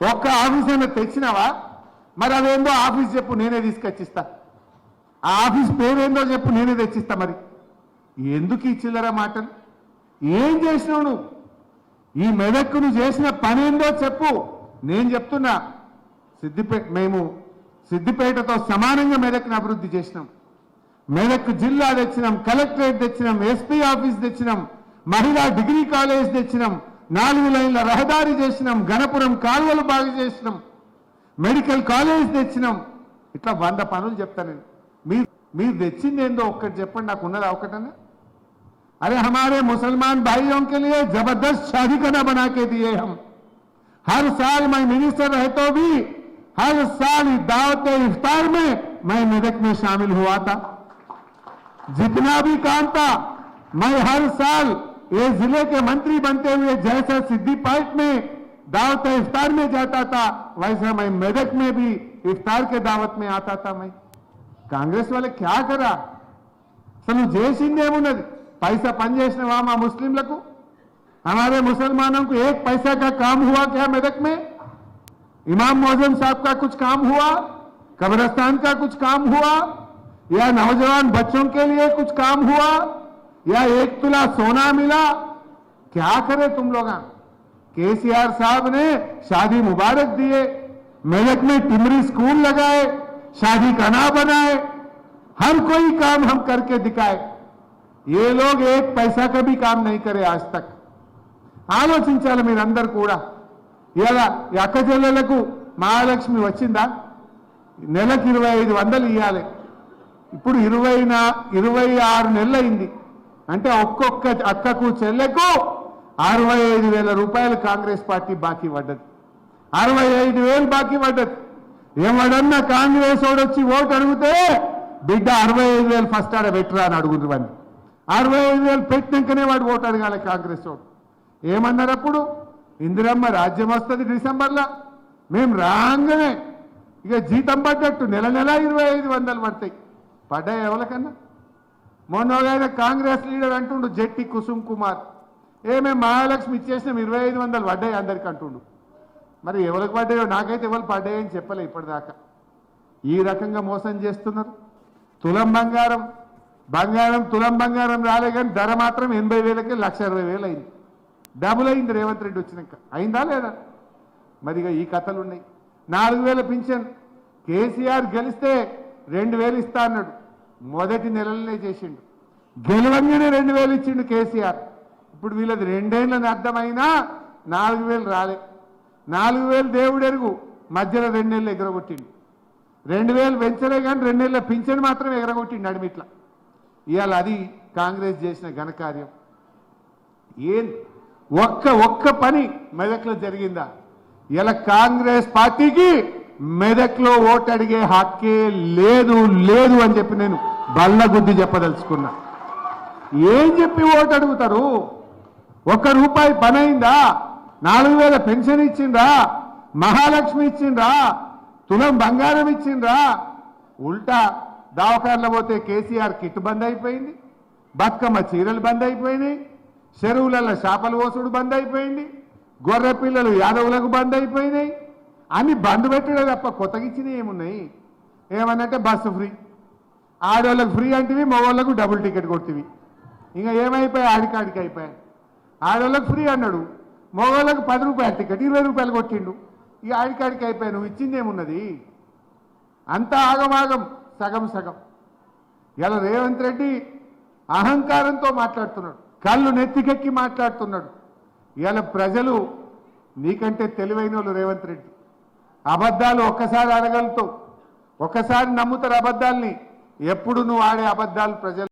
ఒక్క ఆఫీస్ అయినా తెచ్చినావా? మరి అదేందో ఆఫీస్ చెప్పు నేనే తీసుకొచ్చిస్తా. ఆ ఆఫీస్ పేరేందో చెప్పు నేనే తెచ్చిస్తా మరి. ఎందుకు ఈ చిల్లర మాటలు? ఏం చేసినావు నువ్వు? ఈ మెదక్కు నువ్వు చేసిన పని ఏందో చెప్పు. నేను చెప్తున్నా సిద్దిపేట మేము సిద్దిపేటతో సమానంగా మెదక్ని అభివృద్ధి చేసినాం. మెదక్ జిల్లా తెచ్చినాం కలెక్టరేట్ తెచ్చినాం ఎస్పీ ఆఫీస్ తెచ్చినాం మహిళా డిగ్రీ కాలేజ్ తెచ్చినాం నాలుగు లైన్ల రహదారి చేసినాం గణపురం కాలువలు బాగు చేసినాం మెడికల్ కాలేజ్ తెచ్చినాం ఇట్లా వంద పనులు చెప్తా నేను మీరు మీరు తెచ్చింది ఏందో ఒక్కటి చెప్పండి నాకు ఉన్నదా ఒకటన్నా अरे हमारे मुसलमान भाइयों के लिए जबरदस्त शादी खाना बना के दिए हम हर साल मैं मिनिस्टर रहे तो भी हर साल दावत इफ्तार में मैं मेदक में शामिल हुआ था जितना भी काम था मैं हर साल ये जिले के मंत्री बनते हुए जैसा सिद्धि पार्क में दावत इफ्तार में जाता था वैसा मैं मेदक में भी इफ्तार के दावत में आता था मैं कांग्रेस वाले क्या करा అసలు నువ్వు చేసిందేమున్నది పైసా పని చేసినవా మా ముస్లింలకు हमारे मुसलमानों को एक पैसा का काम हुआ क्या मेदक में इमाम मौजम साहब का कुछ काम हुआ कब्रस्तान का कुछ काम हुआ या नौजवान बच्चों के लिए कुछ काम हुआ या एक तुला सोना मिला क्या करे तुम लोग केसीआर साहब ने शादी मुबारक दिए मेरठ में टिमरी स्कूल लगाए शादी का ना बनाए हर कोई काम हम करके दिखाए ये लोग एक पैसा का भी काम नहीं करे आज तक ఆలోచించాలి మీరందరూ కూడా ఇలా ఈ అక్క చెల్లెలకు మహాలక్ష్మి వచ్చిందా నెలకు ఇరవై ఐదు వందలు ఇవ్వాలి ఇప్పుడు ఇరవై నా ఇరవై ఆరు నెలలు అయింది అంటే ఒక్కొక్క అక్కకు చెల్లెకు అరవై ఐదు వేల రూపాయలు కాంగ్రెస్ పార్టీ బాకీ పడ్డది. అరవై ఐదు వేలు బాకీ పడ్డది. ఎవడన్నా కాంగ్రెస్ వాడు వచ్చి ఓటు అడిగితే బిడ్డ అరవై ఐదు వేలు ఫస్ట్ ఆడ పెట్టరా అని అడుగుతున్నారు అని అరవై ఐదు వేలు పెట్టినాకనే వాడు ఓటు అడగాలి కాంగ్రెస్ వాడు. ఏమన్నారు అప్పుడు? ఇందిరమ్మ రాజ్యం వస్తుంది డిసెంబర్లో. మేము రాగానే ఇక జీతం పడ్డట్టు నెల నెల ఇరవై ఐదు వందలు పడతాయి. పడ్డాయి ఎవరికన్నా? మొన్న కాంగ్రెస్ లీడర్ అంటుండు జట్టి కుసుమ్ కుమార్. ఏమే మహాలక్ష్మి ఇచ్చేసినాం ఇరవై ఐదు వందలు పడ్డాయి అందరికి అంటుండు. మరి ఎవరికి పడ్డాయో నాకైతే ఎవరు పడ్డాయని చెప్పలే ఇప్పటిదాకా. ఈ రకంగా మోసం చేస్తున్నారు. తులం బంగారం బంగారం తులం బంగారం రాలే కానీ ధర మాత్రం ఎనభై వేలకి లక్ష ఇరవై వేలు అయింది డబుల్ అయింది రేవంత్ రెడ్డి వచ్చినాక. అయిందా లేదా? మరి ఇక ఈ కథలు ఉన్నాయి నాలుగు వేల పింఛన్. కేసీఆర్ గెలిస్తే రెండు వేలు ఇస్తా అన్నాడు. మొదటి నెలలనే చేసిండు. గెలవంగానే రెండు వేలు ఇచ్చిండు కేసీఆర్. ఇప్పుడు వీళ్ళది రెండేళ్ళని అర్థమైనా నాలుగు వేలు రాలే. నాలుగు వేలు దేవుడు ఎరుగు మధ్యలో రెండేళ్ళు ఎగరగొట్టిండు. రెండు వేలు పెంచలే కానీ రెండేళ్ళ పింఛన్ మాత్రం ఎగరగొట్టిండు అడిమిట్ల. ఇవాళ అది కాంగ్రెస్ చేసిన ఘనకార్యం ఏం? ఒక్క ఒక్క పని మెదక్లో జరిగిందా? ఇలా కాంగ్రెస్ పార్టీకి మెదక్లో ఓటు అడిగే హక్కే లేదు లేదు అని చెప్పి నేను బల్లగుద్ది చెప్పదలుచుకున్నా. ఏం చెప్పి ఓటు అడుగుతారు ఒక్క రూపాయి పని అయిందా? నాలుగు వేల పెన్షన్ ఇచ్చిండ్రా? మహాలక్ష్మి ఇచ్చిండ్రా? తులం బంగారం ఇచ్చిండ్రా? ఉల్టా దవాఖానలో పోతే కేసీఆర్ కిట్ బంద్ అయిపోయింది బతుకమ్మ చీరలు బంద్ అయిపోయినాయి చెరువులలో చేపలు ఓసుడు బంద్ అయిపోయింది గొర్రె పిల్లలు యాదవులకు బంద్ అయిపోయినాయి అని బంద్ పెట్టడే తప్ప కొత్తగా ఇచ్చినవి ఏమున్నాయి? ఏమన్నంటే బస్సు ఫ్రీ. ఆడవాళ్ళకు ఫ్రీ అంటివి మగవాళ్ళకు డబుల్ టికెట్ కొట్టివి. ఇంకా ఏమైపోయాయి? ఆడికాడికి అయిపోయాయి. ఆడవాళ్ళకు ఫ్రీ అన్నాడు. మగవాళ్ళకు పది రూపాయల టికెట్ ఇరవై రూపాయలు కొట్టిండు. ఇక ఆడికాడికి అయిపోయాయి. నువ్వు ఇచ్చింది ఏమున్నది? అంతా ఆగమాగం సగం సగం. ఇలా రేవంత్ రెడ్డి అహంకారంతో మాట్లాడుతున్నాడు. కళ్ళు నెత్తికెక్కి మాట్లాడుతున్నాడు. ఇలా ప్రజలు నీకంటే తెలివైన వాళ్ళు రేవంత్ రెడ్డి. అబద్ధాలు ఒక్కసారి అడగలుగుతావు ఒక్కసారి నమ్ముతారు అబద్ధాల్ని. ఎప్పుడు నువ్వు ఆడే అబద్ధాలు ప్రజలు